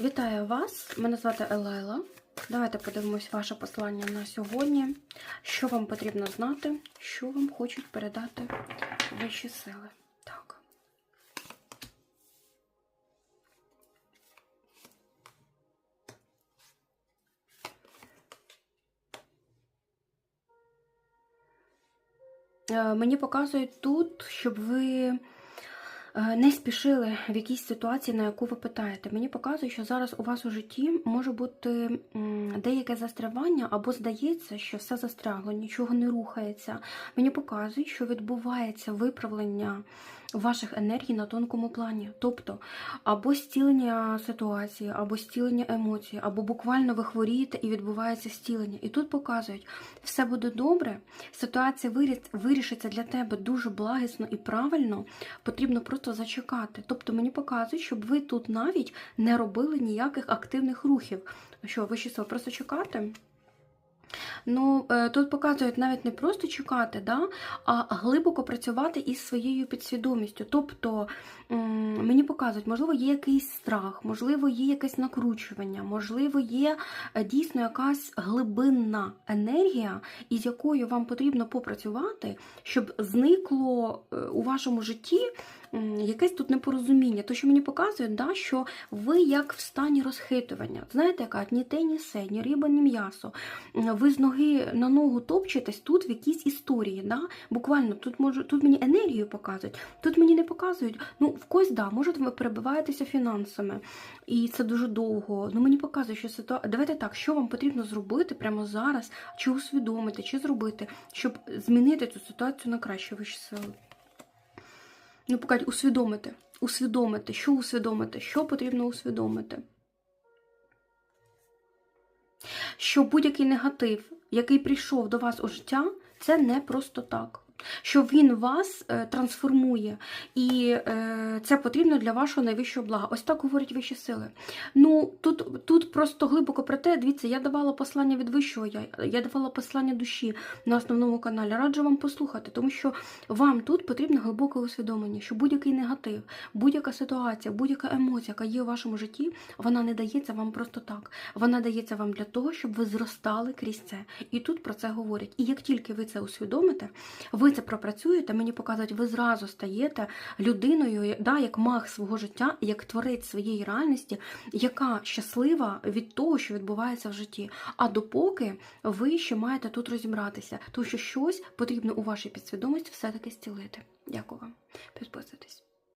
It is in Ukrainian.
Вітаю вас! Мене звати Елайла. Давайте подивимось ваше послання на сьогодні. Що вам потрібно знати, що вам хочуть передати вищі сили. Так. Е, Мені показують тут, щоб ви не спішили в якійсь ситуації, на яку ви питаєте. Мені показує, що зараз у вас у житті може бути деяке застрявання, або здається, що все застрягло, нічого не рухається. Мені показує, що відбувається виправлення ваших енергій на тонкому плані. Тобто, або стілення ситуації, або стілення емоцій, або буквально ви хворієте і відбувається стілення. І тут показують, все буде добре, ситуація вирішиться для тебе дуже благісно і правильно, потрібно просто зачекати. Тобто мені показують, щоб ви тут навіть не робили ніяких активних рухів. Що, ви ще просто чекати? Ну, е, тут показують навіть не просто чекати, да, а глибоко працювати із своєю підсвідомістю. Тобто мені показують, можливо, є якийсь страх, можливо, є якесь накручування, можливо, є е, дійсно якась глибинна енергія, із якою вам потрібно попрацювати, щоб зникло е, у вашому житті. Якесь тут непорозуміння, то що мені показує, да, що ви як в стані розхитування. Знаєте, яка ні те, ні се, ні риба, ні м'ясо ви з ноги на ногу топчетесь тут в якійсь історії. Да? Буквально тут може тут мені енергію показують, тут мені не показують. Ну, в когось да, може, ви перебиваєтеся фінансами, і це дуже довго. Ну мені показує, що ситуація. Давайте так, що вам потрібно зробити прямо зараз, чи усвідомити, чи зробити, щоб змінити цю ситуацію на краще вищі сили. Ну, покажіть, усвідомити. Усвідомити, що усвідомити, що потрібно усвідомити що будь-який негатив, який прийшов до вас у життя, це не просто так. Що він вас е, трансформує, і е, це потрібно для вашого найвищого блага. Ось так говорять вищі сили. Ну тут тут просто глибоко про те, дивіться, я давала послання від вищого я, я давала послання душі на основному каналі. Раджу вам послухати, тому що вам тут потрібно глибоке усвідомлення, що будь-який негатив, будь-яка ситуація, будь-яка емоція, яка є у вашому житті, вона не дається вам просто так. Вона дається вам для того, щоб ви зростали крізь це. І тут про це говорять. І як тільки ви це усвідомите, ви це пропрацюєте, мені показують, ви зразу стаєте людиною, да, як маг свого життя, як творець своєї реальності, яка щаслива від того, що відбувається в житті. А допоки ви ще маєте тут розібратися, тому що щось потрібно у вашій підсвідомості все-таки зцілити. Дякую вам. Підписуйтесь.